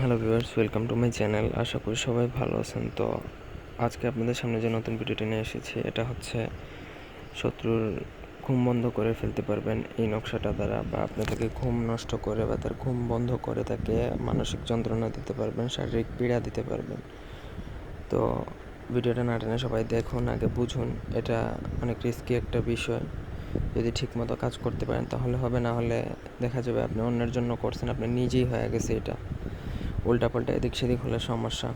Hello viewers, welcome to my channel. আশা করি সবাই ভালো আছেন। তো আজকে আপনাদের সামনে যে নতুন ভিডিওটি নিয়ে এসেছি, এটা হচ্ছে শত্রুর ঘুম বন্ধ করে ফেলতে পারবেন এই নকশাটা দ্বারা, বা আপনি তাকে ঘুম নষ্ট করে বা তার ঘুম বন্ধ করে তাকে মানসিক যন্ত্রণা দিতে পারবেন, শারীরিক পীড়া দিতে পারবেন। তো ভিডিওটা না টেনে সবাই দেখুন, আগে বুঝুন, এটা অনেক রিস্কি একটা বিষয়। যদি ঠিকমতো কাজ করতে পারেন, তাহলে হবে, না হলে দেখা যাবে আপনি অন্যের জন্য করছেন, আপনি নিজেই হয়ে গেছে এটা। উল্টাপাল্টা এদিক সেদিক হলে সমস্যা।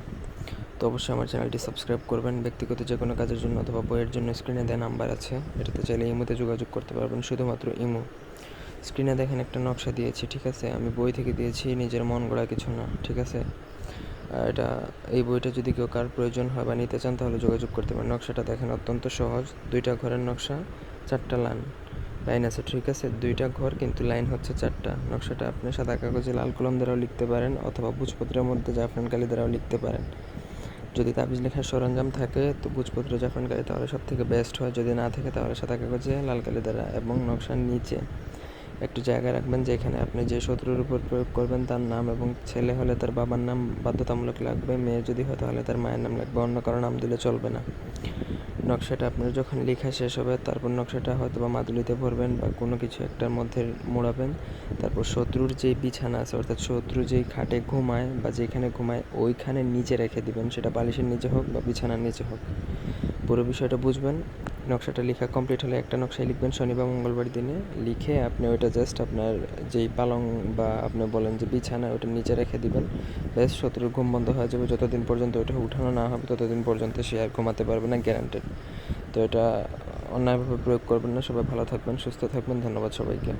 তো অবশ্যই আমার চ্যানেলটি সাবস্ক্রাইব করবেন। ব্যক্তিগত যে কোনো কাজের জন্য অথবা বইয়ের জন্য স্ক্রিনে দেওয়া নাম্বার আছে। এটাতে চাইলে ইমোতে যোগাযোগ করতে পারবেন, শুধুমাত্র ইমো। স্ক্রিনে দেখেন একটা নকশা দিয়েছি, ঠিক আছে? আমি বই থেকে দিয়েছি, নিজের মন গড়া কিছু না, ঠিক আছে? এটা, এই বইটা যদি কেউ কার প্রয়োজন হয় বা নিতে চান, তাহলে যোগাযোগ করতে পারেন। নকশাটা দেখেন অত্যন্ত সহজ। দুইটা ঘরের নকশা, চারটা লাইন। লাইন আছে, ঠিক আছে? দুইটা ঘর, কিন্তু লাইন হচ্ছে চারটা। নকশাটা আপনি সাদা কাগজে, লাল কলম দ্বারাও লিখতে পারেন, অথবা ভোজপত্রের মধ্যে জাফরান কালি দ্বারাও লিখতে পারেন। যদি তাবিজ লেখার সরঞ্জাম থাকে, তো ভোজপত্র, জাফরান কালি তাহলে সব থেকে বেস্ট হয়। যদি না থাকে, তাহলে সাদা কাগজে, লাল কালি দ্বারা এবং নকশার নিচে। একটু জায়গা রাখবেন যেখানে আপনি যে শত্রুর উপর প্রয়োগ করবেন, তার নাম এবং ছেলে হলে তার বাবার নাম বাধ্যতামূলক লাগবে, মেয়ে যদি হয় তাহলে তার মায়ের নাম লাগবে, অন্য কারও নাম দিলে চলবে না। নকশাটা আপনার যখন লেখা শেষ হবে, তারপর নকশাটা হয়তো বা মাদুলিতে ভরবেন বা কোনো কিছু একটার মধ্যে মোড়াবেন। তারপর শত্রুর যে বিছানা আছে, অর্থাৎ শত্রু যেই খাটে ঘুমায় বা যেখানে ঘুমায়, ওইখানে নিচে রেখে দিবেন। সেটা বালিশের নিচে হোক বা বিছানার নিচে হোক। পুরো বিষয়টা বুঝবেন। নকশাটা লেখা কমপ্লিট হলে একটা নকশায় লিখবেন, শনি বা মঙ্গলবার দিনে। লিখে আপনি ওইটা জাস্ট আপনার যেই পালং বা আপনি বলেন যে বিছানা ওটা নিচে রেখে দিবেন। বেশ শত্রুর ঘুম বন্ধ হয়ে যাবে। যতদিন পর্যন্ত ওইটা উঠানো না হবে, ততদিন পর্যন্ত সে আর ঘুমাতে পারবে না গ্যারান্টেড তো এটা অন্যায়ভাবে প্রয়োগ করবেন না। সবাই ভালো থাকবেন, সুস্থ থাকবেন। ধন্যবাদ সবাইকে।